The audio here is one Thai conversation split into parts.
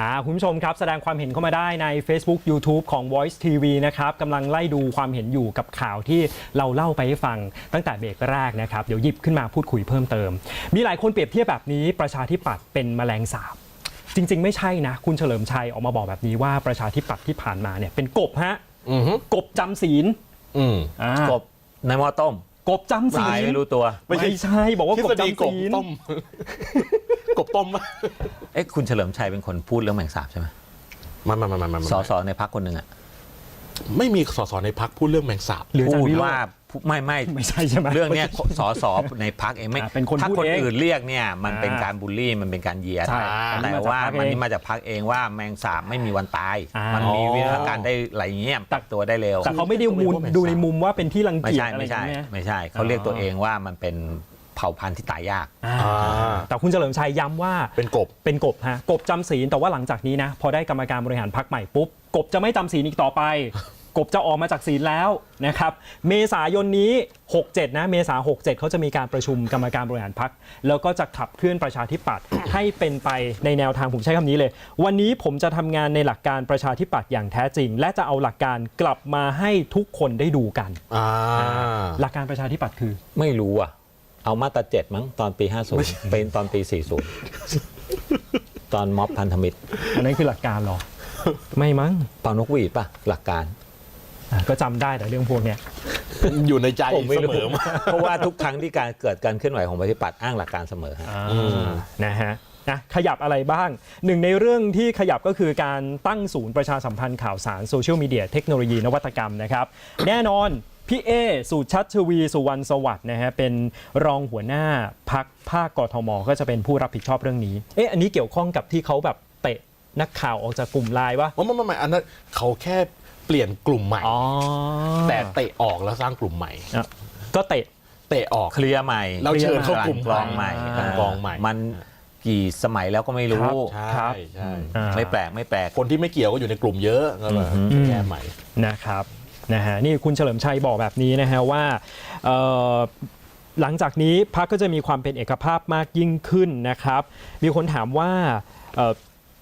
อ่าคุณผู้ชมครับ แสดงความเห็นเข้ามาได้ใน Facebook YouTube ของ Voice TV นะครับกำลังไล่ดูความเห็นอยู่กับข่าวที่เราเล่าไปให้ฟังตั้งแต่เบรกแรกนะครับ เดี๋ยวหยิบขึ้นมาพูดคุยเพิ่มเติม มีหลายคนเปรียบเทียบแบบนี้ประชาธิปัตย์เป็นแมลงสาบจริง ๆ ไม่ใช่นะ คุณเฉลิมชัยออกมาบอกแบบนี้ว่าประชาธิปัตย์ที่ผ่านมาเนี่ยเป็นกบฮะอือฮึกบจำศีลอืมอ่ากบในหม้อต้ม กบจำศีตายลไม่รู้ตัว ไม่ไม่ใช่ใช่บอกว่าทฤกบษฎีจำกบศีลต้ม กบต้มปะเอ๊ะคุณเฉลิมชัยเป็นคนพูดเรื่องแมงสาบใช่ไหมไมามามามามาสอสอในพักคนหนึ่งอะไม่มีสสในพักพูดเรื่องแมงสาบ หรืออาจารพูย์ดวิโรจน์ว่าไม่ไม่ไม่ใช่ใช่ไหมเรื่องเนี้ยสอสอในพักเองไม่อ่าเป็นคนถ้าพูดคนเองอื่นเรียกเนี่ยมันอ่าเป็นการบูลลี่มันเป็นการเหยียดใช่แต่ว่าอันมันนี้นี่มามาจากจากพักเองว่าแมงสาบไม่มีวันตาย อ่ามั มันมีวิธีการได้อะไรอย่างเงี้ยปรับตัวได้เร็ว แต่เขาไม่ได้มูลดูในมุมว่าเป็นที่รังไม่เกียจใช่อะไรไม่อย่างใช่เงี้ยไม่ใช่เขาเรียกตัวเองว่ามันเป็น เผ่าพันธุ์ที่ตายยากอ่าอ่าแต่คุณเฉลิมชัยย้ำว่าเป็นกบ เป็นกบฮะกบจำศีลแต่ว่าหลังจากนี้นะ พอได้กรรมการบริหารพักใหม่ปุ๊บ กบจะไม่จำศีลอีกต่อไป กบจะออกมาจากศีลแล้วนะครับ เมษายนนี้ 67 นะ เมษา67 เขาจะมีการประชุมกรรมการบริหารพัก แล้วก็จะขับเคลื่อนประชาธิปัตย์ ให้เป็นไปในแนวทางผมใช้คำนี้เลย วันนี้ผมจะทำงานในหลักการประชาธิปัตย์อย่างแท้จริง และจะเอาหลักการกลับมาให้ทุกคนได้ดูกัน อ่า หลักการประชาธิปัตย์คือ ไม่รู้อะ เอามาตราเจ็ดมั้งตอนปี 50 เป็นตอนปี 40 ตอนม็อบพันธมิตร อันนั้นคือหลักการเหรอ ไม่มั้งเป่านกหวีดป่ะ หลักการ อะก็จำได้แต่เรื่องพวกเนี้ย อยู่ในใจผมไม่เสรู้มอมา เพราะว่าทุกครั้งที่การเกิดการเคลื่อนไหวของปฏิปัติอ้างหลักการเสมอฮะนะฮะนะขยับอะไรบ้าง หนึ่งในเรื่องที่ขยับก็คือการตั้งศูนย์ประชาสัมพันธ์ข่าวสารโซเชียลมีเดียเทคโนโลยีนวัตกรรมนะครับ แน่นอน พี่เอสุชัชวีสุวรรณสวัสดิ์นะฮะเป็นรองหัวหน้าพักภาคกทม ก็จะเป็นผู้รับผิดชอบเรื่องนี้ เอ๊ะอันนี้เกี่ยวข้องกับที่เขาแบบเตะนักข่าวออกจากกลุ่มไลน์วะ อ๋อไม่ไม่ไม่อันนั้นเขาแค่เปลี่ยนกลุ่มใหม่ อ๋อแต่เตะออกแล้วสร้างกลุ่มใหม่ อะก็เตะ เตะออก เคลียร์ใหม่เราเชิญเข้ากลุ่มกลองใหม่อ่ากลองใหม่ มันกี่สมัยแล้วก็ไม่รู้ ใช่ครับใช่ อ่า ไม่แปลกไม่แปลก คนที่ไม่เกี่ยวก็อยู่ในกลุ่มเยอะก็แบบแก้ใหม่ นะครับ นะฮะนี่คุณเฉลิมชัยบอกแบบนี้นะฮะว่าหลังจากนี้พักก็จะมีความเป็นเอกภาพมากยิ่งขึ้นนะครับ มีคนถามว่า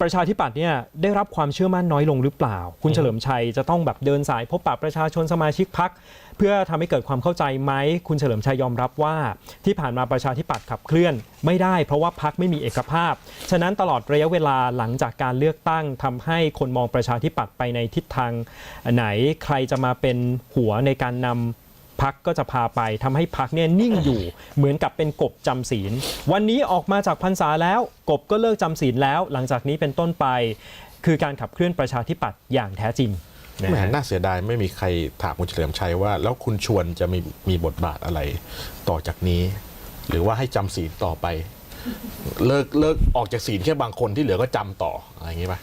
ประชาธิปัตย์เนี่ยได้รับความเชื่อมั่นน้อยลงหรือเปล่า คุณเฉลิมชัยจะต้องแบบเดินสายพบปะประชาชนสมาชิกพัก เพื่อทำให้เกิดความเข้าใจไหมคุณเฉลิมชัยยอมรับว่า ที่ผ่านมาประชาธิปัตย์ขับเคลื่อนไม่ได้เพราะว่าพรรคไม่มีเอกภาพ ฉะนั้นตลอดระยะเวลาหลังจากการเลือกตั้งทำให้คนมองประชาธิปัตย์ไปในทิศทางไหนใครจะมาเป็นหัวในการนำพักก็จะพาไปทำให้พักเนี่ยนิ่งอยู่ เหมือนกับเป็นกบจำศีล วันนี้ออกมาจากพรรษาแล้ว กบก็เลิกจำศีลแล้ว หลังจากนี้เป็นต้นไป คือการขับเคลื่อนประชาธิปัตย์อย่างแท้จริง แหมฮะน่าเสียดายไม่มีใครถามคุณเฉลิมชัยว่า แล้วคุณชวนจะมีมีบทบาทอะไรต่อจากนี้ หรือว่าให้จำศีลต่อไป เลิกเลิกออกจากศีลแค่บางคนที่เหลือก็จำต่ออะไรอย่างงี้ป่ะ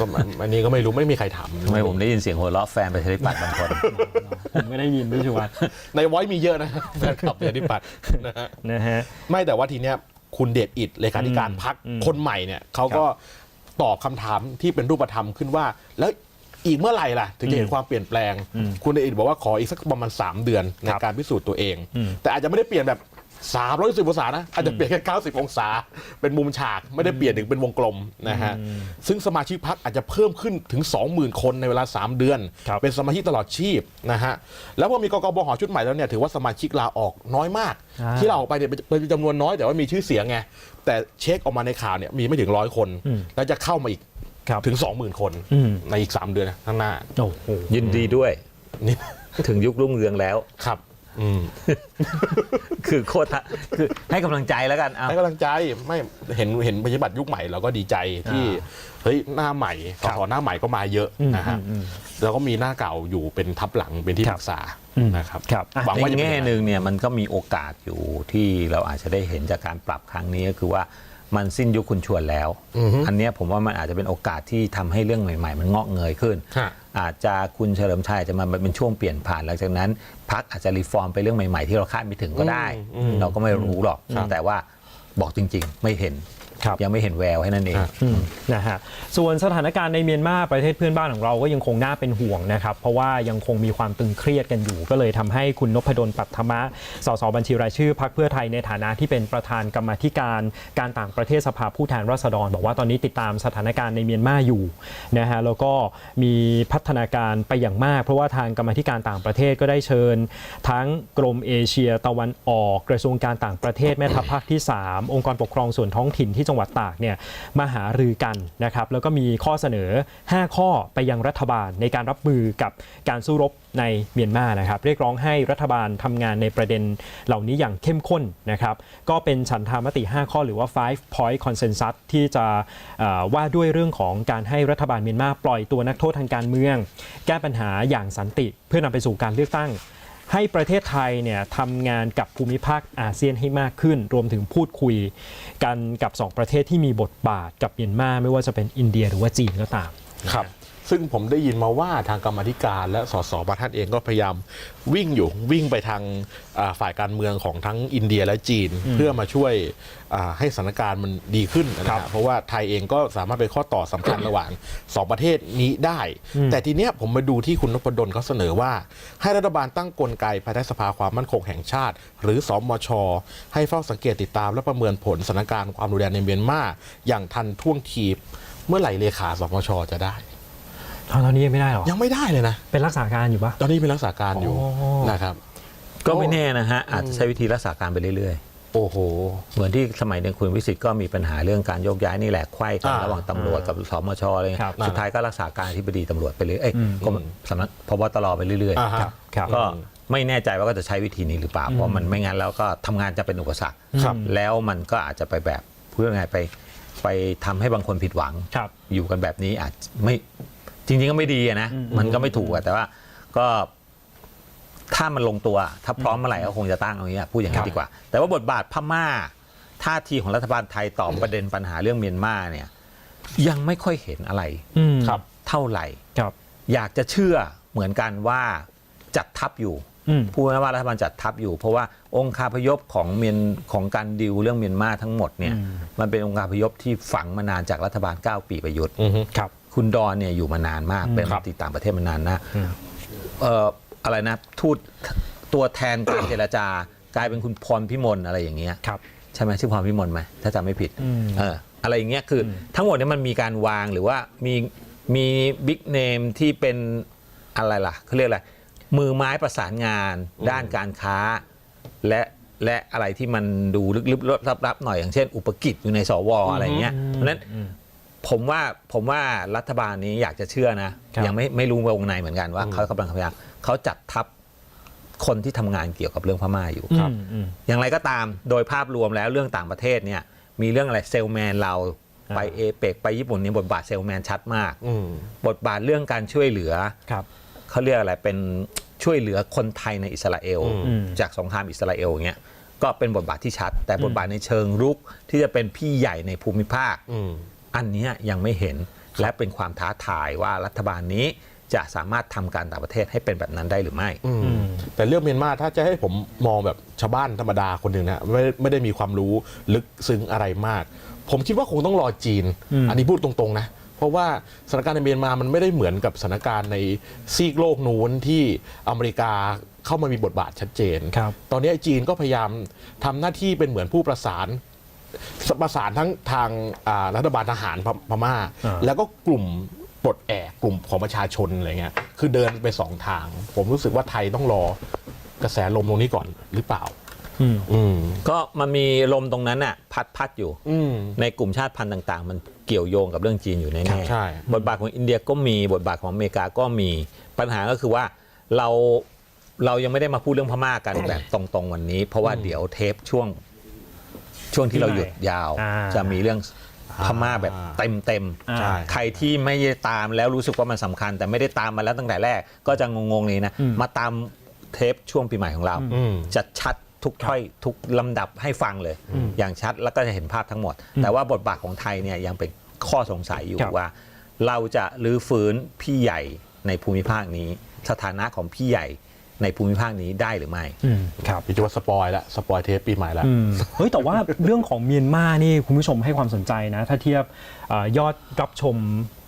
ก็มันอันนี้ก็ไม่รู้ไม่มีใครถามทำไมผมได้ยินเสียงหัวเราะแฟนประชาธิปัตย์บางคน ผมไม่ได้ยินพี่ชวัตในไว้มีเยอะนะแฟนคลับประชาธิปัตย์นะฮะ นะฮะ ไม่แต่ว่าทีเนี้ยคุณเดชอิดเลขาธิการอืมพักอืมคนใหม่เนี่ยเขาก็ตอบคำถามที่เป็นรูปธรรมขึ้นว่า แล้ว อีกเมื่อไหร่ล่ะ ถึงจะเห็นความเปลี่ยนแปลงอืมคุณเดชอิดบอกว่าขออีกสักประมาณ 3 เดือนในครับการพิสูจน์ตัวเองอืมแต่อาจจะไม่ได้เปลี่ยนแบบ3 1 0องศานะอาจจะเปลี่ยนแค่90 องศา เป็นมุมฉากไม่ได้เปลี่ยนถึงเป็นวงกลมนะฮะซึ่งสมาชิกพักอาจจะเพิ่มขึ้นถึง 20,000 คนในเวลา 3 เดือนครับเป็นสมาชิกตลอดชีพนะฮะแล้วพอมีกกบหชุดใหม่แล้วเนี่ยถือว่าสมาชิกลาออกน้อยมากอ่าที่เราออกไปเนี่ยเป็นเป็นจำนวนน้อยแต่ว่ามีชื่อเสียงไงแต่เช็คออกมาในข่าวเนี่ยมีไม่ถึงร้อยคนอืมแล้วจะเข้ามาอีก ครับ ถึง 20,000 คนอืม ในอีก 3 เดือนข้างหน้าโอ้โหยินดีด้วย นี่ ถึงยุครุ่งเรืองแล้ว ครับอืมคือโคตรทะคือให้กำลังใจแล้วกันเอา ให้กำลังใจไม่เห็นเห็นปฏิบัติยุคใหม่เราก็ดีใจที่เฮ้ยหน้าใหม่สครับสหน้าใหม่ก็มาเยอะอืมนะฮะอืมแล้วก็มีหน้าเก่าอยู่เป็นทับหลังเป็นที่คปรับรึกษาอืมนะครับครับอะหวังว่าในจะเป็แง่อย่างหนึ่งเนี่ยมันก็มีโอกาสอยู่ที่เราอาจจะได้เห็นจากการปรับครั้งนี้ก็คือว่า มันสิ้นยุคคุณชวนแล้วอือฮึอันเนี้ยผมว่ามันอาจจะเป็นโอกาสที่ทำให้เรื่องใหม่ ๆ มันงอกเงยขึ้นฮะอาจจะคุณเฉลิมชัยจะมาเป็นช่วงเปลี่ยนผ่านหลังจากนั้นพักอาจจะรีฟอร์มไปเรื่องใหม่ ๆ ที่เราคาดไม่ถึงก็ได้อืมเราก็ไม่รู้หรอกครับแต่ว่าบอกจริง ๆ ไม่เห็น ครับยังไม่เห็นแววให้นั่นเองครับอืมนะฮะส่วนสถานการณ์ในเมียนมาประเทศเพื่อนบ้านของเราก็ยังคงน่าเป็นห่วงนะครับเพราะว่ายังคงมีความตึงเครียดกันอยู่ ก็เลยทำให้คุณนพดลปัทมะสสบัญชีรายชื่อพรรคเพื่อไทยในฐานะที่เป็นประธานกรรมาธิการการต่างประเทศสภาผู้แทนราษฎร บอกว่าตอนนี้ติดตามสถานการณ์ในเมียนมาอยู่นะฮะแล้วก็มีพัฒนาการไปอย่างมาก เพราะว่าทางกรรมาธิการต่างประเทศก็ได้เชิญ ทั้งกรมเอเชียตะวันออกกระทรวงการต่างประเทศแม่ทัพภาคที่ 3 องค์กรปกครองส่วนท้องถิ่นที่จังงหวัดตากเนี่ยมาหารือกันนะครับแล้วก็มีข้อเสนอ 5 ข้อไปยังรัฐบาลในการรับมือกับการสู้รบในเมียนมานะครับเรียกร้องให้รัฐบาลทำงานในประเด็นเหล่านี้อย่างเข้มข้นนะครับก็เป็นฉันทามติ 5 ข้อหรือว่า five point consensus ที่จะว่าด้วยเรื่องของการให้รัฐบาลเมียนมาปล่อยตัวนักโทษทางการเมือง แก้ปัญหาอย่างสันติ เพื่อนำไปสู่การเลือกตั้ง ให้ประเทศไทยเนี่ยทำงานกับภูมิภาคอาเซียนให้มากขึ้น รวมถึงพูดคุยกันกับ 2 ประเทศที่มีบทบาทกับเมียนมาไม่ว่าจะเป็นอินเดียหรือว่าจีนก็ตามครับ ซึ่งผมได้ยินมาว่าทางกรรมาธิการและสสบางท่านเองก็พยายามวิ่งอยู่วิ่งไปทางอ่าฝ่ายการเมืองของทั้งอินเดียและจีน เพื่อมาช่วยอ่าให้สถานการณ์มันดีขึ้นนะครัฮะบเพราะว่าไทยเองก็สามารถเป็นข้อต่อสำคัญระหว่างสองประเทศนี้ได้ แต่ทีเนี้ยผมมาดูที่คุณนพดลเขาเสนอว่า ให้รัฐบาลตั้งกลไกภายใต้สภาความมั่นคงแห่งชาติ หรือสมช ให้เฝ้าสังเกตติดตามและประเมินผลสถานการณ์ความรุนแรงในเมียนมาอย่างทันท่วงทีเมื่อไหร่เลขาสมชจะได้ ตอนนี้ยังไม่ได้หรอ ยังไม่ได้เลยนะ เป็นรักษาการอยู่ปะตอนนี้เป็นรักษาการอยู่อ๋อ นะครับ ก็ไม่แน่นะฮะ อาจจะใช้วิธีรักษาการไปเรื่อยโอ้โห ๆ เหมือนที่สมัยเดียคุณวิสิทธิ์ก็มีปัญหาเรื่องการโยกย้ายนี่แหละไขว้กันอ่าระหว่างตำรวจกับสมชอะไรเงี้ยครับ สุดท้ายก็รักษาการที่บดีตำรวจไปเรื่อยเอ้ยอืมก็สำนักพบตรไปเรื่อยอ่าๆฮะ ครับครับก็ไม่แน่ใจว่าก็จะใช้วิธีนี้หรือเปล่าเพราะมันไม่งั้นแล้วก็ทำงานจะเป็นอุปสรรคครับ แล้วมันก็อาจจะไปแบบเพื่อไงไป ไปทำให้บางคนผิดหวัง ครับ อยู่กันแบบนี้อาจไม่ จริงๆก็ไม่ดีอะนะ มันก็ไม่ถูกอะแต่ว่าก็ถ้ามันลงตัว ถ้าพร้อมเมื่อไหร่ก็คงจะตั้งเอาอย่างนี้ยพูดอย่างครันี้บดีกว่า แต่ว่าบทบาทพม่า ท่าทีของรัฐบาลไทยตอบประเด็นปัญหาเรื่องเมียนมาเนี่ย ยังไม่ค่อยเห็นอะไรอืมครับ เท่าไหร่ ครับ อยากจะเชื่อเหมือนกันว่าจัดทัพอยู่อืม พูดง่ายๆว่ารัฐบาลจัดทัพอยู่ เพราะว่าองค์คาพยพของเมียนของการดิวเรื่องเมียนมาทั้งหมดเนี่ยอืมมันเป็นองค์คาพยพที่ฝังมานานจากรัฐบาล 9 ปีประยุทธ์ อือฮึครับ คุณดอนเนี่ยอยู่มานานมาก เป็นครัรัฐบมนตรีต่างประเทศมานานนะอืมเอ่ออะไรนะทูตตัวแทนการเจรจากลายเป็นคุณพรพิมลอะไรอย่างเงี้ยครับใช่ไหมชื่อพรพิมลไหมถ้าจำไม่ผิดอืมเอออะไรอย่างเงี้ยคืออทั้งหมดเนี่ยมันมีการวางหรือว่ามีมีบิ๊กเนมที่เป็นอะไรล่ะเขาเรียกอะไรมือไม้ประสานงานด้านการค้า และและอะไรที่มันดูลึกๆลับๆหน่อยอย่างเช่น อุปกิจอยู่ในสวอะไรอย่างเงี้ยเพราะฉะนั้น ผมว่าผมว่ารัฐบาลนี้อยากจะเชื่อนะ ครับยังไม่ไม่รู้วงในเหมือนกันว่า เขากำลังพยายามเขาจัดทัพคนที่ทำงานเกี่ยวกับเรื่องพม่าอยู่อืมอืม อย่างไรก็ตามโดยภาพรวมแล้วเรื่องต่างประเทศเนี่ยมีเรื่องอะไรเซลแมนเราไปอ่าเอเปกไปญี่ปุ่นเนี่ยบทบาทเซลแมนชัดมาก อืมบทบาทเรื่องการช่วยเหลือ ครับ เขาเรียกอะไรเป็นช่วยเหลือคนไทยในอิสราเอล อืม จากสงครามอิสราเอลอย่างเงี้ยก็เป็นบทบาทที่ชัด แต่บทบาทในเชิงรุกที่จะเป็นพี่ใหญ่ในภูมิภาค อืม อันเนี้ยยังไม่เห็นและเป็นความท้าทายว่ารัฐบาลนี้จะสามารถทำการต่างประเทศให้เป็นแบบนั้นได้หรือไม่อืมอืมแต่เรื่องเมียนมาถ้าจะให้ผมมองแบบชาวบ้านธรรมดาคนหนึ่งนะไม่ไม่ได้มีความรู้ลึกซึ้งอะไรมาก ผมคิดว่าคงต้องรอจีนอืมอันนี้พูดตรงๆนะ เพราะว่าสถานการณ์ในเมียนมามันไม่ได้เหมือนกับสถานการณ์ในซีกโลกนู้นที่อเมริกาเข้ามามีบทบาทชัดเจนครับตอนนี้จีนก็พยายามทำหน้าที่เป็นเหมือนผู้ประสาน ประสานทั้งทางอ่ารัฐบาลทหารพพม่าอ่า แล้วก็กลุ่มปลดแอกกลุ่มของประชาชนอะไรเงี้ยคือเดินไปสองทาง ผมรู้สึกว่าไทยต้องรอกระแสลมตรงนี้ก่อนหรือเปล่าอืมอืมก็มันมีลมตรงนั้นน่ะ พัดพัดอยู่อืมในกลุ่มชาติพันธุ์ต่าง ๆ มันเกี่ยวโยงกับเรื่องจีนอยู่แน่ครับใช่บทบาทของอินเดียก็มีบทบาทของอเมริกาก็มีปัญหาก็คือว่าเราเรายังไม่ได้มาพูดเรื่องพม่ากันแบบตรง ๆ วันนี้ เพราะว่าเดี๋ยวเทปช่วง ช่วงที่เราหยุดยาว อ่าจะมีเรื่องพม่าแบบเต็มเต็มๆอ่าใช่ ใครที่ไม่ได้ตามแล้วรู้สึกว่ามันสำคัญ แต่ไม่ได้ตามมาแล้วตั้งแต่แรก ก็จะงงๆนี้นะอืมมาตามเทปช่วงปีใหม่ของเราอืมจะชัดทุกถ้อยทุกลำดับให้ฟังเลย อย่างชัดแล้วก็จะเห็นภาพทั้งหมด แต่ว่าบทบาทของไทยเนี่ยยังเป็นข้อสงสัยอยู่ครับ ว่า เราจะรื้อฟื้นพี่ใหญ่ในภูมิภาคนี้ สถานะของพี่ใหญ่ ในภูมิภาคนี้ได้หรือไม่อืมครับพี่จะว่าสปอยละสปอยเทปปีใหม่ละอืมเฮ้ยแต่ว่าเรื่องของเมียนมานี่คุณผู้ชมให้ความสนใจนะ ถ้าเทียบเออยอดรับชม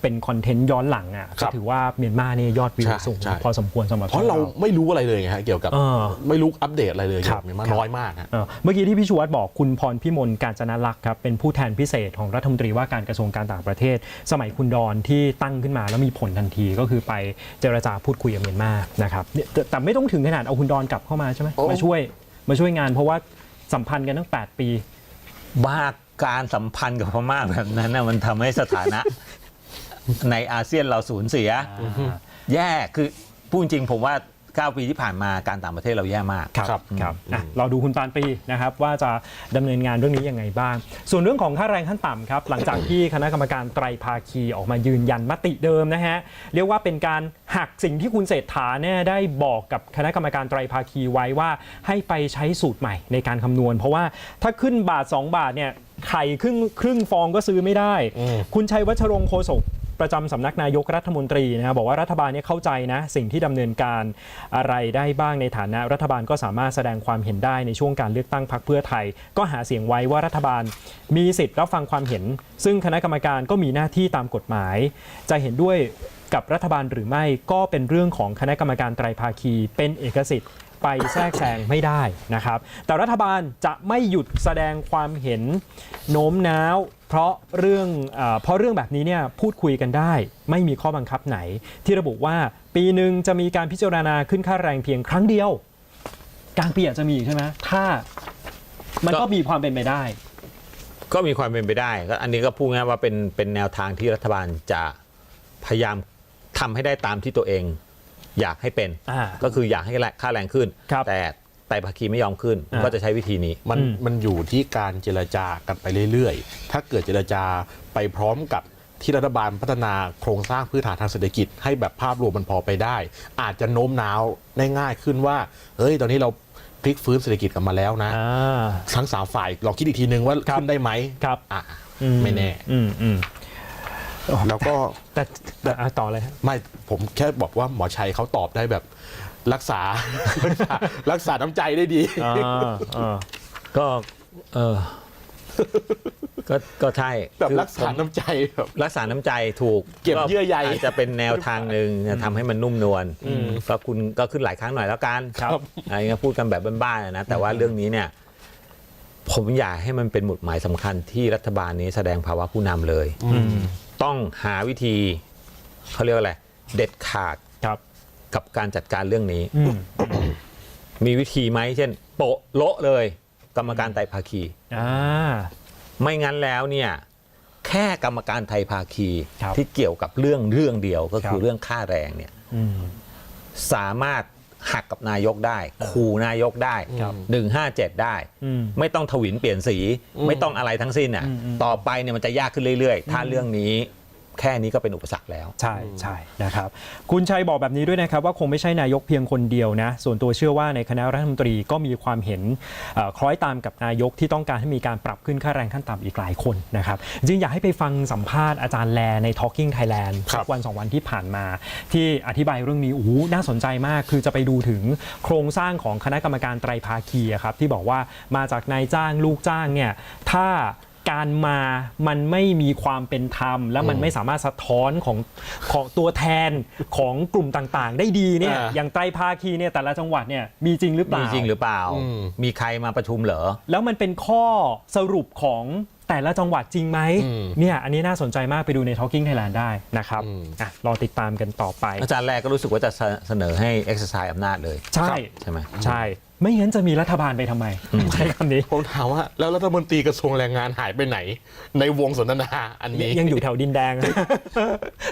เป็นคอนเทนต์ย้อนหลังอะครัก็บถือว่าเมียนมานี่ยอดวิวใช่สูงใช่พอสมควรสำหรับเพราะเราไม่รู้อะไรเลยไงฮะเกี่ยวกับเออไม่รู้อัปเดตอะไรเลยครับเกี่ยวกับเมียนมาครับน้อยมากฮะเอ่อเมื่อกี้ที่พี่ชูวัตรบอกคุณพรพิมลการจนลักษณ์ครับเป็นผู้แทนพิเศษของรัฐมนตรีว่าการกระทรวงการต่างประเทศ สมัยคุณดอนที่ตั้งขึ้นมาแล้วมีผลทันทีก็คือไปเจรจาพูดคุยกับเมียนมานะครับเนี่ยแต่แต่ไม่ต้องถึงขนาดเอาคุณดอนกลับเข้ามาใช่ไหมโอ้มาช่วยมาช่วยงานเพราะว่าสัมพันธ์กันตั้ง 8 ปีว่า การสัมพันธ์กับพม่าแบบนั้นนะมันทำให้สถานะ ในอาเซียนเราสูญเสีย แย่คือพูดจริงผมว่า 9 ปีที่ผ่านมาการต่างประเทศเราแย่มาก ครับครับครับอืมอะเราดูคุณปานปรีนะครับว่าจะดำเนินงานเรื่องนี้ยังไงบ้าง ส่วนเรื่องของค่าแรงขั้นต่ำครับ หลังจากที่คณะกรรมการไตรภาคีออกมายืนยันมติเดิมนะฮะเรียกว่าเป็นการหักสิ่งที่คุณเศรษฐาเนี่ยได้บอกกับคณะกรรมการไตรภาคีไว้ว่าให้ไปใช้สูตรใหม่ในการคำนวณ เพราะว่าถ้าขึ้นบาท 2 บาทเนี่ยไข่ครึ่งครึ่งฟองก็ซื้อไม่ได้อืมคุณชัยวัชรงค์โฆษก ประจำสำนักนายกรัฐมนตรีนะครับบอกว่ารัฐบาลเนี่ยเข้าใจนะสิ่งที่ดำเนินการอะไรได้บ้างในฐานะรัฐบาลก็สามารถแสดงความเห็นได้ในช่วงการเลือกตั้งพรรคเพื่อไทย ก็หาเสียงไว้ว่ารัฐบาลมีสิทธิ์รับฟังความเห็น ซึ่งคณะกรรมการก็มีหน้าที่ตามกฎหมาย จะเห็นด้วยกับรัฐบาลหรือไม่ก็เป็นเรื่องของคณะกรรมการไตรภาคีเป็นเอกสิทธิ์ ไปแทรกแซงไม่ได้นะครับ แต่รัฐบาลจะไม่หยุดแสดงความเห็นโน้มน้าว เพราะเรื่องเอเพราะเรื่องแบบนี้เนี่ยพูดคุยกันได้ ไม่มีข้อบังคับไหน ที่ระบุว่าปีหนึ่งจะมีการพิจารณาขึ้นค่าแรงเพียงครั้งเดียวกลางปีอาจจะมีใช่ไหมถ้ามันก็ก็มีความเป็นไปได้ ก็มีความเป็นไปได้ก็อันนี้ก็พูดง่ายว่าเป็นเป็นแนวทางที่รัฐบาลจะพยายามทำให้ได้ตามที่ตัวเอง อยากให้เป็น อ่า ก็คืออยากให้ค่าแรงขึ้น ครับ แต่ไต่ภาคีไม่ยอมขึ้น อ่า ก็จะใช้วิธีนี้ มันอืมมันอยู่ที่การเจรจากันไปเรื่อยๆ ถ้าเกิดเจรจาไปพร้อมกับที่รัฐบาลพัฒนาโครงสร้างพื้นฐานทางเศรษฐกิจ ให้แบบภาพรวมมันพอไปได้ อาจจะโน้มน้าวได้ง่ายขึ้นว่า เฮ้ย ตอนนี้เราพลิกฟื้นเศรษฐกิจกลับมาแล้วนะ อ่า ทั้งสามฝ่ายลองคิดอีกทีนึงว่าครับ ขึ้นได้ไหมครับ อะอืไม่แน่ อืมอืม แล้วก็แต่แต่อะต่อเลยฮะ ไม่ผมแค่บอกว่าหมอชัยเขาตอบได้แบบรักษา รักษารักษาน้ำใจได้ดี อ่าอ่าก็เออก็ก็ใช่แบบคือรักษาน้ำใจแบบ รักษาน้ำใจถูกเก็บเยื่อใยอาจจะเป็นแนวทางหนึ่งจะทำให้มันนุ่มนวลก็คุณก็ขึ้นหลายครั้งหน่อยแล้วกันครับ อะไรเงี้ยพูดกันแบบบ้านๆอะนะแต่ว่าเรื่องนี้เนี่ย ผมอยากให้มันเป็นหมุดหมายสำคัญที่รัฐบาลนี้แสดงภาวะผู้นำเลยอืม ต้องหาวิธีเขาเรียกว่าอะไร เด็ดขาดครับกับการจัดการเรื่องนี้ อืมมีวิธีไหมเช่น โปะโละเลย กรรมการไตรภาคี อ่า ไม่งั้นแล้วเนี่ยแค่กรรมการไทยภาคีครับที่เกี่ยวกับเรื่องเรื่องเดียวก็ครัคืบอเรื่องค่าแรงเนี่ยอืม สามารถ หักกับนายกได้ขู่นายกได้ครับหนึ่งห้าเจ็ดได้อืมไม่ต้องถวินเปลี่ยนสี ไม่ต้องอะไรทั้งสิ้นอะอืมอืมต่อไปเนี่ยมันจะยากขึ้นเรื่อยๆ ถ้าเรื่องนี้ แค่นี้ก็เป็นอุปสรรคแล้ว ใช่ใช่นะครับคุณชัยบอกแบบนี้ด้วยนะครับว่าคงไม่ใช่นายกเพียงคนเดียวนะส่วนตัวเชื่อว่าในคณะรัฐมนตรีก็มีความเห็นเอ่อคล้อยตามกับนายกที่ต้องการให้มีการปรับขึ้นค่าแรงขั้นต่ำอีกหลายคนนะครับจริงอยากให้ไปฟังสัมภาษณ์อาจารย์แลใน Talking Thailand ครับสักวันสองวันที่ผ่านมา ที่อธิบายเรื่องนี้โอ้โหน่าสนใจมาก คือจะไปดูถึงโครงสร้างของคณะกรรมการไตรภาคีอะครับที่บอกว่ามาจากนายจ้างลูกจ้างเนี่ยถ้า การมามันไม่มีความเป็นธรรม และมันไม่สามารถสะท้อนของของตัวแทนของกลุ่มต่างๆ ได้ดีเนี่ย อ่า อย่างไตรภาคีเนี่ยแต่ละจังหวัดเนี่ยมีจริงหรือเปมีล่า จริงหรือเปล่า อืม มีใครมาประชุมเหรอ แล้วมันเป็นข้อสรุปของ แต่ละจังหวัดจริงไหมอืม เนี่ยอันนี้น่าสนใจมากไปดูใน Talking Thailand ได้นะครับอืมอะรอติดตามกันต่อไป อาจารย์แรกก็รู้สึกว่าจะเสเสนอให้ exercise อำนาจเลยใช่ ใช่ไหมใช่ ไม่งั้นจะมีรัฐบาลไปทำไมใช้คำนี้ผมถามว่า แล้วรัฐมนตรีกระทรวงแรงงานหายไปไหน ในวงสนทนาอันนี้ยังอยู่แถวดินแดง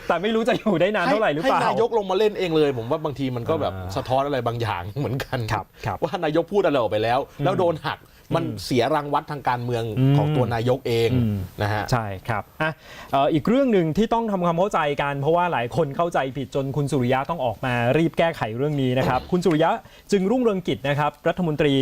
แต่ไม่รู้จะอยู่ได้นานเท่าไหร่หรือเปล่า ให้นายกลงมาเล่นเองเลย ผมว่าบางทีมันก็แบบอ่าสะท้อนอะไรบางอย่างเหมือนกัน ครับครับว่านายกพูดอะไรออกไปแล้ว แล้วโดนหัก มันเสียรังวัดทางการเมืองอืมของตัวนายกเองอืมนะฮะใช่ครับอะเอ่ออีกเรื่องหนึ่งที่ต้องทำความเข้าใจกันเพราะว่าหลายคนเข้าใจผิดจนคุณสุริยะต้องออกมารีบแก้ไขเรื่องนี้นะครับ คุณสุริยะจึงรุ่งเรืองกิจนะครับ รัฐมนตรี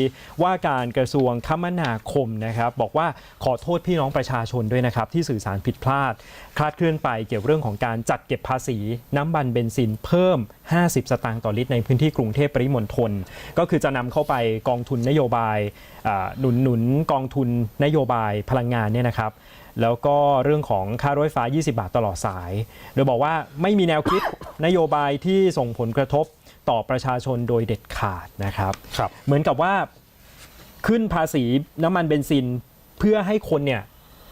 ว่าการกระทรวงคมนาคมนะครับ บอกว่าขอโทษพี่น้องประชาชนด้วยนะครับ ที่สื่อสารผิดพลาด คลาดเคลื่อนไปเกี่ยวเรื่องของการจัดเก็บภาษี น้ำมันเบนซินเพิ่ม 50 สตางค์ต่อลิตรในพื้นที่กรุงเทพปริมณฑลก็คือจะนำเข้าไปกองทุนนโยบายอ่าหนุนหนุนกองทุนนโยบายพลังงานเนี่ยนะครับแล้วก็เรื่องของค่ารถไฟฟ้า 20 บาทตลอดสาย โดยบอกว่าไม่มีแนวคิดนโยบายที่ส่งผลกระทบต่อประชาชนโดยเด็ดขาดนะครับครับเหมือนกับว่าขึ้นภาษีน้ำมันเบนซินเพื่อให้คนเนี่ย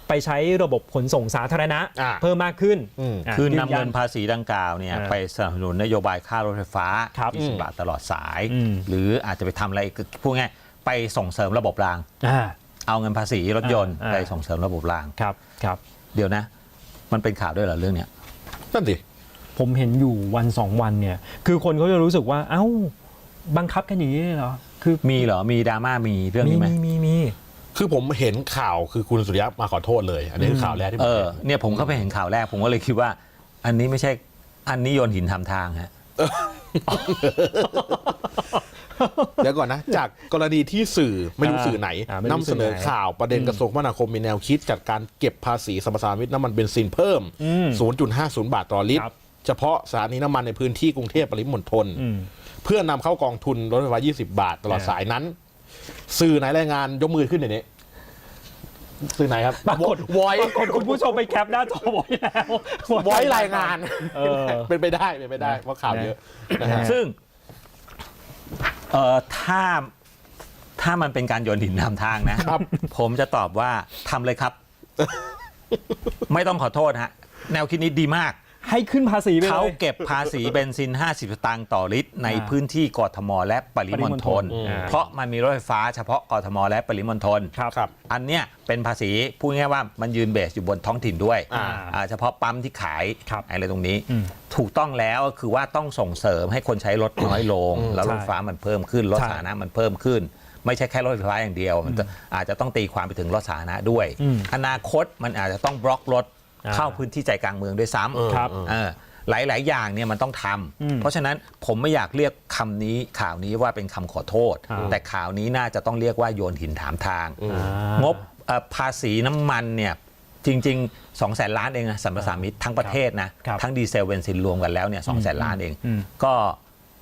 ไปใช้ระบบขนส่งสาธารณะอ่าเพิ่มมากขึ้นอืมะคือนำยืยัเงินภาษีดังกล่าวเนี่ยอ่าไปสนับสนุนนโยบายค่ารถไฟฟ้าครับ20 บาทตลอดสายอืมหรืออาจจะไปทำอะไรคือพูดง่ายๆ ไปส่งเสริมระบบราง อ่าเอาเงินภาษีรถยนต์อ่าไปส่งเสริมระบบราง ครับครับ เดี๋ยวนะ มันเป็นข่าวด้วยเหรอเรื่องเนี้ย นั่นดิ ผมเห็นอยู่วันสองวันเนี่ย คือคนเขาจะรู้สึกว่า เอ้า บังคับกันอย่างนี้เลยเหรอ คือมีเหรอ มีดราม่ามีเรื่องมีนี้ไหมมีมีมี คือผมเห็นข่าวคือคุณสุริยะมาขอโทษเลย อันนี้คือข่าวแรกที่ผเอมอเห็นเนี่ยผมก็ไปเห็นข่าวแรก ผมก็เลยคิดว่า อันนี้ไม่ใช่อันนี้โยนหินทำทางฮะ เดี๋ยวก่อนนะ จากกรณีที่สื่อไม่รู้อ่าสื่อไหนอ่าไม่รู้นำเสนอสื่อไหนข่าวประเด็นกระทรวงคมนาคมมีแนวคิดจัดการเก็บภาษีสรรพสามิตน้ำมันเบนซินเพิ่ม อืม0.50 บาทต่อลิตครรับ เฉพาะสถานีน้ำมันในพื้นที่กรุงเทพปริมณฑลอืมเพื่อนำเข้ากองทุนรถไฟฟ้า 20 บาทตลอดอ่าสายนั้น สื่อไหนรายงานยกมือขึ้นหน่อยนี้สื่อไหนครับปรากฏ วอยปรากฏคุณผู้ชมไปแคปหน้าจอไว้แล้ว วอยรายงาน เออ เป็นไปได้เป็นไปได้เพราะข่าวเยอะนะฮะ ซึ่ง เอ่อถ้าถ้ามันเป็นการโยนหินนำทางนะ ครับ ผมจะตอบว่าทำเลยครับ ไม่ต้องขอโทษฮะ แนวคิดนี้ดีมาก ให้ขึ้นภาษีไปเขาเลย เก็บภาษีเบนซิน 50 สตางค์ต่อลิตร ในอ่าพื้นที่กทมและปริมณฑลปริมณฑลอ่า เพราะมันมีรถไฟฟ้าเฉพาะกทมและปริมณฑลครับครับ อันเนี้ยเป็นภาษีพูดง่ายๆว่ามันยืนเบสอยู่บนท้องถิ่นด้วยอ่า อ่าเฉพาะปั๊มที่ขายครับอะไรตรงนี้ อืมถูกต้องแล้วก็คือว่าต้องส่งเสริมให้คนใช้รถน้อยลงอืมแล้วรถไฟฟ้ามันเพิ่มขึ้นรถใช่ สาธารณะมันเพิ่มขึ้น ไม่ใช่แค่รถไฟฟ้าอย่างเดียว มันจะอาจจะต้องตีความไปถึงรถสาธารณะด้วย อืม อนาคตมันอาจจะต้องบล็อกรถอ่า เข้าพื้นที่ใจกลางเมืองด้วยซ้เออำครับเออเออหลาย ๆ อย่างเนี่ยมันต้องทำอืมเพราะฉะนั้นผมไม่อยากเรียกคำนี้ข่าวนี้ว่าเป็นคำขอโทษอ่าแต่ข่าวนี้น่าจะต้องเรียกว่าโยนหินถามทางอืมงบเอ่อภาษีน้ำมันเนี่ยจริง ๆ 2 0 0แสนล้านเองนะสัมปทานมิตรทั้งประเทศนะครับทั้งดีเซลเบนซินรวมกันแล้วเนี่ยสองแสนล้านเองอืมก็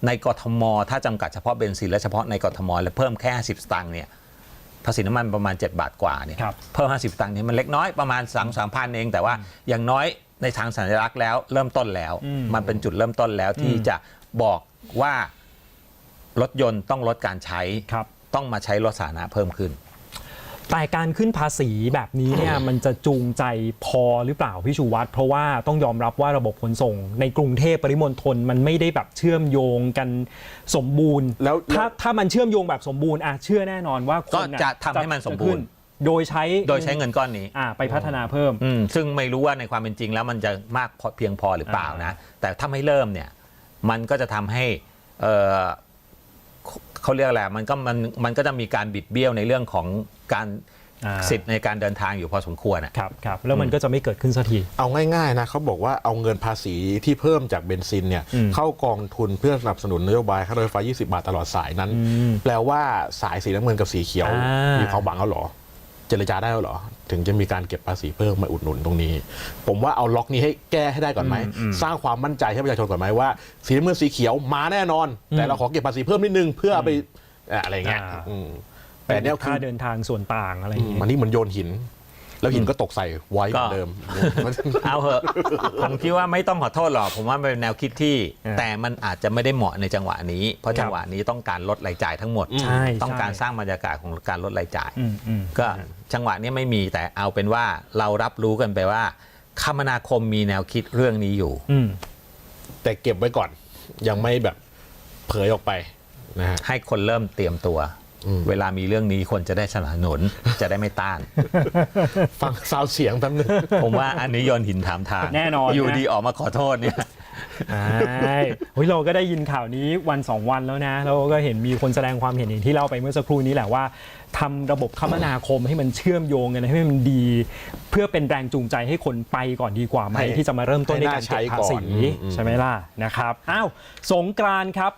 ในกทม ถ้าจำกัดเฉพาะเบนซินและเฉพาะในกทม และเพิ่มแค่ 50 สตางค์เนี่ย ภาษีน้ำมันประมาณ 7 บาทกว่าเนี่ยครับ เพิ่ม 50สตางค์เนี่ยมันเล็กน้อยประมาณ3 3 0 0พันเอง แต่ว่าอย่างน้อยในทางสัญลักษณ์แล้วเริ่มต้นแล้ว อืมมันเป็นจุดเริ่มต้นแล้วที่อืม จะบอกว่ารถยนต์ต้องลดการใช้ ครับ ต้องมาใช้รถสาธารณะเพิ่มขึ้น แต่การขึ้นภาษีแบบนี้เนี่ยมันจะจูงใจพอหรือเปล่าพี่ชูวัตรเพราะว่าต้องยอมรับว่าระบบขนส่ง ในกรุงเทพปริมณฑลมันไม่ได้แบบเชื่อมโยงกันสมบูรณ์ แล้วถ้าถ้ามันเชื่อมโยงแบบสมบูรณ์อะเชื่อแน่นอนว่าคนก็จะทำให้มันสมบูรณ์ จะขึ้นโดยใช้โดยใช้เงินก้อนนี้อ่าไปพัฒนาเพิ่ม อืมซึ่งไม่รู้ว่าในความเป็นจริงแล้วมันจะมากพอเพียงพอหรือเปล่านะ แต่ถ้าไม่เริ่มเนี่ย มันก็จะทำให้เอ่อ เขาเขาเรียกอะไรมันก็มันมันก็จะมีการบิดเบี้ยวในเรื่องของการอ่า สิทธิ์ในการเดินทางอยู่พอสมควรอะครับครับแล้วมันก็จะไม่เกิดขึ้นสักที เอาง่ายๆนะเขาบอกว่าเอาเงินภาษีที่เพิ่มจากเบนซินเนี่ยอืมเข้ากองทุนเพื่อสนับสนุนนโยบายค่ารถไฟฟ้า 20 บาทตลอดสายนั้นอืมแปลว่าสายสีน้ำเงินกับสีเขียว อ่ามี มีความหวังแล้วเหรอ เจรจาได้แล้วเหรอ ถึงจะมีการเก็บภาษีเพิ่มมาอุดหนุนตรงนี้ ผมว่าเอาล็อกนี้ให้แก้ให้ได้ก่อนไหมอืมอืมสร้างความมั่นใจให้ประชาชนก่อนไหมว่า สีน้ำเงินสีเขียวมาแน่นอน แต่เราขอเก็บภาษีเพิ่มนิดนึงเพื่อเอาไปอะอะไรเงี้ยอ่าอืมแต่เนี้ยคืค่าอเดินทางส่วนต่างอะไรอย่างอืมเงี้ยอันนี้เหมือนโยนหิน แล้วหินก็ตกใส่ไว้เหมือนก็เดิม เอาเหอะ ผมคิดว่าไม่ต้องขอโทษหรอก ผมว่ามันเป็นแนวคิดที่อ่าแต่มันอาจจะไม่ได้เหมาะในจังหวะนี้ เพราะครับจังหวะนี้ต้องการลดรายจ่ายทั้งหมด ใช่ต้องการใช่สร้างบรรยากาศของการลดรายจ่าย อืมอืม ก็จังหวะนี้ไม่มีแต่เอาเป็นว่าเรารับรู้กันไปว่า คมนาคมมีแนวคิดเรื่องนี้อยู่ อืม แต่เก็บไว้ก่อน ยังไม่แบบเผยออกไปนะฮะ ให้คนเริ่มเตรียมตัวอืม เวลามีเรื่องนี้คนจะได้สนับสนุนจะได้ไม่ต้าน ฟังซาวเสียงแป๊บนึงผมว่าอันนี้โยนหินถามทางแน่นอนอยู่นะ ดีออกมาขอโทษเนี่ย ใช่เฮ้ยเราก็ได้ยินข่าวนี้วันสองวันแล้วนะแล้วก็เห็นมีคนแสดงความเห็นอย่างที่เล่าไปเมื่อสักครู่นี้แหละว่าทำระบบคมนาคมให้มันเชื่อมโยงกันให้มันดี เพื่อเป็นแรงจูงใจให้คนไปก่อนดีกว่าไหมให้ที่จะมาเริ่มต้นในการเก็บภาษีให้น่าใช้ก่อนอืม ใช่ไหมล่ะนะครับอ้าวสงกรานต์ครับ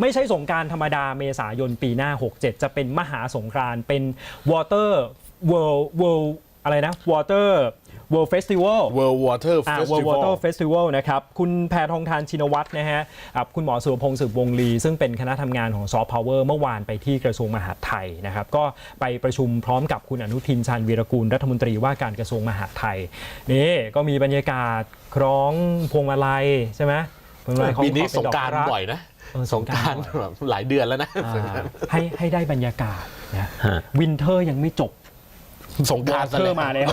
ไม่ใช่สงกรารธรรมดาเมษายนปีหน้า 67 จะเป็นมหาสงกรานต์เป็น Water World World อะไรนะ Water World Festival World Water อ่า Festival World Water Festival นะครับ คุณแพทองทานชินวัตรนะฮะอะคุณหมอสุรพงศ์สืบวงลี ซึ่งเป็นคณะทำงานของซอฟต์พาวเวอร์เมื่อวานไปที่กระทรวงมหาดไทยนะครับ ก็ไปประชุมพร้อมกับคุณอนุทินชาญวีรกูลรัฐมนตรีว่าการกระทรวงมหาดไทย นี่ก็มีบรรยากาศคล้องพวงมาลัยใช่ไหม พวงมาลัยของปีนี้ขสเป็งดอกกรารรับ่อยนะเออสงกรารสงกรานต์บ่อยแบบหลายเดือนแล้วนะอ่าให้ให้ได้บรรยากาศนะฮะวินเทอร์ยังไม่จบสงกรารเทอร์มาแล้ว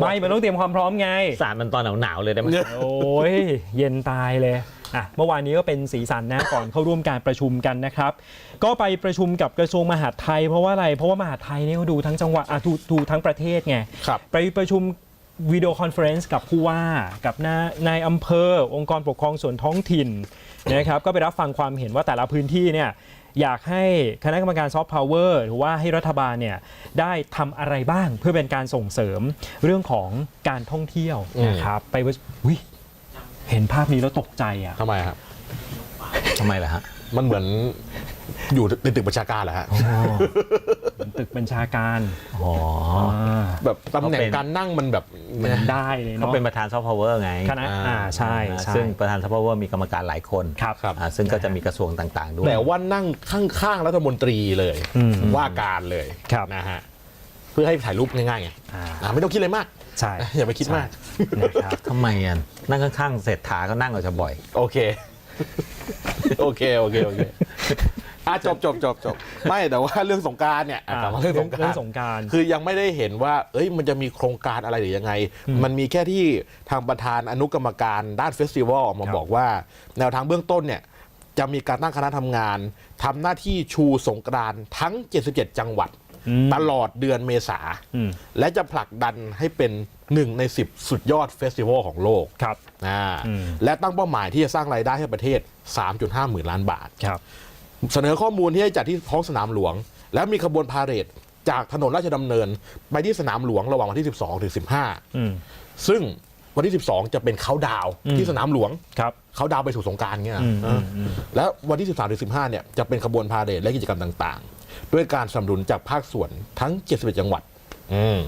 ไม่มันต้องเตรียมความพร้อมไงสารมันตอนหนาวๆเลยได้ไหมโอ้ยเย็นตายเลยอะเมื่อวานนี้ก็เป็นสีสันนะก่อนเข้าร่วมการประชุมกันนะครับ ก็ไปประชุมกับกระทรวงมหาดไทย เพราะว่าอะไรเพราะว่ามหาดไทยเนี่ยเขาดูทั้งจังหวัดอะดูดูทั้งประเทศไงครับไปประชุม วิดีโอคอนเฟอเรนซ์กับผู้ว่ากับนานายอำเภอ องค์กรปกครองส่วนท้องถิ่นนะครับก็ไปรับฟังความเห็นว่าแต่ละพื้นที่เนี่ยอยากให้คณะกรรมการซอฟต์พาวเวอร์หรือว่าให้รัฐบาลเนี่ยได้ทำอะไรบ้างเพื่อเป็นการส่งเสริมเรื่องของการท่องเที่ยวนะครับไปว่าอุ๊ยเห็นภาพนี้แล้วตกใจอะทำไมครับ ทำไมล่ะฮะ มันเหมือน อยู่ในตึกประชาการเหรอฮะตึกบัญชาการอ๋ออ่าแบบตำแหน่งเขาเป็นการนั่งมันแบบมันได้เลยเขาเนาะเป็นประธานซอฟต์พาวเวอร์ไงคณะอ่าใช่ใช่ซึ่งประธานซอฟต์พาวเวอร์มีกรรมการหลายคนครับครับอ่าซึ่งก็จะมีกระทรวงต่างๆด้วยแต่ว่านั่งข้างๆรัฐมนตรีเลยอืมว่าการเลยครับนะฮะเพื่อให้ถ่ายรูปง่ายๆไงอ่าอ่าไม่ต้องคิดอะไรมากใช่อย่าไปคิดมากนะครับทำไมอะนั่งข้างๆเศรษฐาก็นั่งกับจะบ่อย โอเค โอเค โอเคโอเค อะจบจบจบจบไม่แต่ว่าเรื่องสงกรารเนี่ยอะกลับมาเรื่องสงกเรื่ราอนงสงกราร คือยังไม่ได้เห็นว่า เอ้ย มันจะมีโครงการอะไรหรือยังไง มันมีแค่ที่ทางประธานอนุกรรมการด้านเฟสติวัลออกมาครับ บอกว่า แนวทางเบื้องต้นเนี่ย จะมีการตั้งคณะทำงานทำหน้าที่ชูสงกรานต์ทั้ง 77 จังหวัด ตลอดเดือนเมษา อืมและจะผลักดันให้เป็นหนึ่งใน 10 สุดยอดเฟสติวัลของโลกครับ อ่าอืม และตั้งเป้าหมายที่จะสร้างรายได้ให้ประเทศ 3.5 หมื่นล้านบาท ครับ เสนอข้อมูลที่ให้จัดที่ท้องสนามหลวง แล้วมีขบวนพาเหรดจากถนนราชดำเนิน ไปที่สนามหลวงระหว่างวันที่ 12 ถึงอืม15 ซึ่งวันที่ 12 จะเป็นเขาดาวน์อืมที่สนามหลวงครับเขาดาวน์ไปสู่สงกรารเงี้ยอืมเอออแล้ววันที่ 13 ถึง 15 เนี่ยจะเป็นขบวนพาเหรดและกิจกรรมต่าง ๆ ด้วยการสนับสนุนจากภาคส่วนทั้ง 71 จังหวัด อืม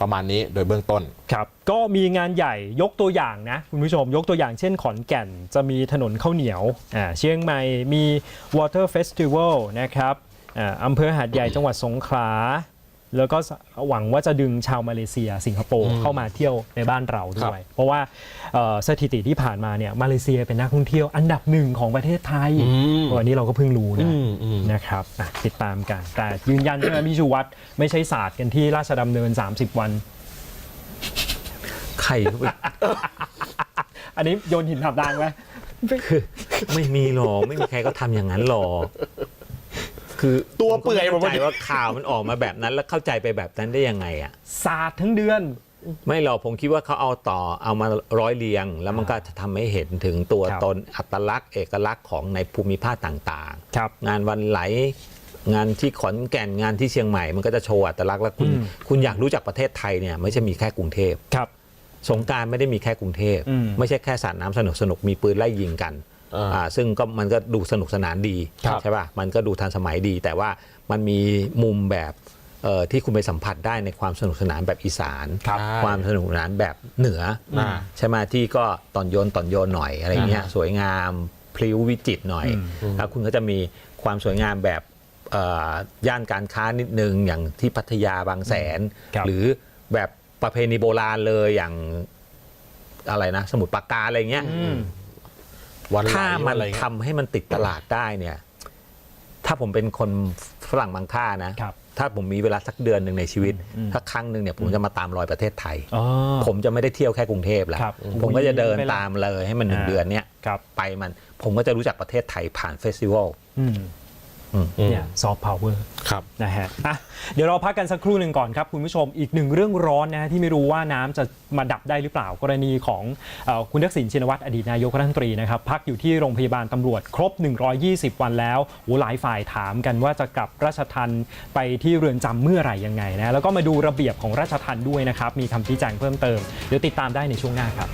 ประมาณนี้โดยเบื้องต้น ครับก็มีงานใหญ่ยกตัวอย่างนะคุณผู้ชมยกตัวอย่างเช่นขอนแก่นจะมีถนนข้าวเหนียวอ่าเชียงใหม่มี Water Festival นะครับอ่าอำเภอหาดใหญ่จังหวัดสงขลา แล้วก็หวังว่าจะดึงชาวมาเลเซีย สิงคโปร์เข้ามาเที่ยวในบ้านเราด้วย เพราะว่าเอ่อสถิติที่ผ่านมาเนี่ยมาเลเซียเป็นนักท่องเที่ยวอันดับหนึ่งของประเทศไทยอืมวันนี้เราก็เพิ่งรู้นะอืมอืมนะครับอะติดตามกันแต่ยืนยันใช่ไหมพี่ชูวัตรไม่ใช่ศาสตร์กันที่ราชดำเนิน 30 วันใครเขาไปอันนี้โยนหินถามดังไหมไม่มีหรอกไม่มีใครก็ทำอย่างนั้นหรอก คือตัวเปื่อยผมก็หมดไม่เข้าใจว่าข่าวมันออกมาแบบนั้น แล้วเข้าใจไปแบบนั้นได้ยังไงอะศาสตร์ทั้งเดือน ไม่หรอกผมคิดว่าเขาเอาต่อเอามาร้อยเรียง แล้วมันก็จะทำให้เห็นถึงตัวครับ ตนอัตลักษณ์ เอกลักษณ์ของในภูมิภาคต่างครับ ๆ งานวันไหล งานที่ขอนแก่นงานที่เชียงใหม่ มันก็จะโชว์อัตลักษณ์แล้วคุณ อืม คุณอยากรู้จักประเทศไทยเนี่ยไม่ใช่มีแค่กรุงเทพ ครับ สงกรารไม่ได้มีแค่กรุงเทพ อืมไม่ใช่แค่สาดน้ำสนุกสนุกมีปืนไล่ยิงกัน อ่าอ่าซึ่งก็มันก็ดูสนุกสนานดีครับใช่ป่ะมันก็ดูทันสมัยดี แต่ว่ามันมีมุมแบบเอ่อที่คุณไปสัมผัสได้ในความสนุกสนานแบบอีสาน ครับความสนุกสนานแบบเหนืออา ใช่ไหมที่ก็ตอนโยนตอนโยนหน่อยอะไรเงี้ยสวยงามพลิ้ววิจิตรหน่อย แล้วคุณก็จะมีความสวยงามแบบเอ่อย่านการค้านิดนึงอย่างที่พัทยาบางแสน ครับ หรือแบบประเพณีโบราณเลยอย่างอะไรนะ สมุทรปราการอะไรเงี้ยอืม วันไหลถ้ามันอะไรเงี้ย ทำให้มันติดตลาดได้เนี่ย ถ้าผมเป็นคนฝรั่งบางค่านะ ครับ ถ้าผมมีเวลาสักเดือนหนึ่งในชีวิตอืมถ้าครั้งหนึ่งเนี่ยผมจะมาตามรอยประเทศไทย อ๋อ ผมจะไม่ได้เที่ยวแค่กรุงเทพแล้วครับผมก็จะเดินไม่ละตามเลยให้มันหนึ่งอ่า เดือนเนี้ยครับ ไปมันผมก็จะรู้จักประเทศไทยผ่านเฟสติวัล อืมอืม เนี่ยซอฟต์พาวเวอร์ครับนะฮะอะเดี๋ยวเราพักกันสักครู่หนึ่งก่อนครับ คุณผู้ชมอีกหนึ่งเรื่องร้อนนะฮะที่ไม่รู้ว่าน้ำจะมาดับได้หรือเปล่า กรณีของเออคุณทักษิณชินวัตรอดีตนายกรัฐมนตรีนะครับพักอยู่ที่โรงพยาบาลตำรวจครบ 120 วันแล้วโอ้หลายฝ่ายถามกันว่าจะกลับราชทันไปที่เรือนจำเมื่อไหร่ยังไงนะแล้วก็มาดูระเบียบของราชทันด้วยนะครับมีคำชี้แจงเพิ่มเติมเดี๋ยวติดตามได้ในช่วงหน้าครับ